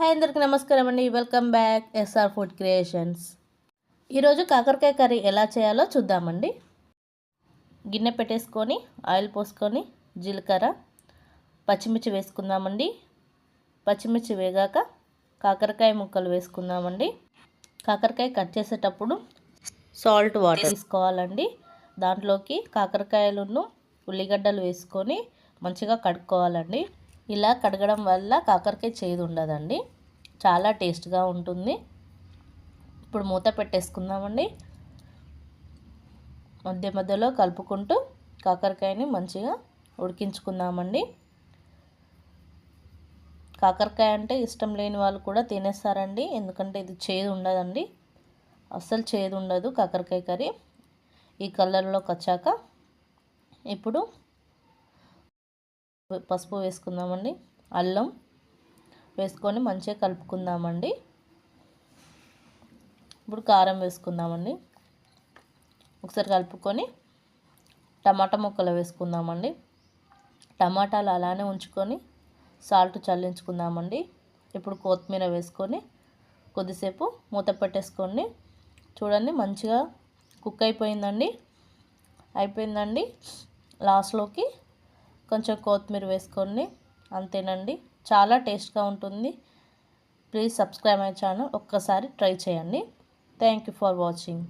Hi అందరికి నమస్కారం అండి. Welcome back S R food creations ఈరోజు కాకరకాయ కర్రీ ఎలా చేయాలో చూద్దామండి. గిన్నె పెట్టేసుకొని ఆయిల్ పోసుకొని జీలకర్ర పచ్చిమిర్చి వేసుకుందామండి. పచ్చిమిర్చి వేగాక కాకరకాయ ముక్కలు వేసుకుందామండి. కాకరకాయ కట్ చేసేటప్పుడు సాల్ట్ వాటర్ తీసుకోవాలండి. దాంట్లోకి కాకరకాయలను ఉల్లిగడ్డలు వేసుకొని మంచిగా కడుక్కోవాలండి. ఇలా కడగడం వల్ల కాకరకాయ చేదు ఉండదండి. చాలా టేస్ట్గా ఉంటుంది. ఇప్పుడు మూత పెట్టేసుకుందామండి. మధ్య మధ్యలో కలుపుకుంటూ కాకరకాయని మంచిగా ఉడికించుకుందామండి. కాకరకాయ అంటే ఇష్టం లేని వాళ్ళు కూడా తినేస్తారండి. ఎందుకంటే ఇది చేదు ఉండదండి. అస్సలు చేదు ఉండదు కాకరకాయ కర్రీ. ఈ కలర్లోకి వచ్చాక ఇప్పుడు పసుపు వేసుకుందామండి. అల్లం వేసుకొని మంచిగా కలుపుకుందామండి. ఇప్పుడు కారం వేసుకుందామండి. ఒకసారి కలుపుకొని టమాటా ముక్కలు వేసుకుందామండి. టమాటాలు అలానే ఉంచుకొని సాల్ట్ చల్లించుకుందామండి. ఇప్పుడు కొత్తిమీర వేసుకొని కొద్దిసేపు మూత పెట్టేసుకోండి. చూడండి మంచిగా కుక్ అయిపోయిందండి. అయిపోయిందండి. లాస్ట్లోకి కొంచెం కొత్తిమీర వేసుకోండి అంతేనండి. చాలా టేస్ట్గా ఉంటుంది. Please subscribe my channel. ఒక్కసారి ట్రై చేయండి. Thank you for watching.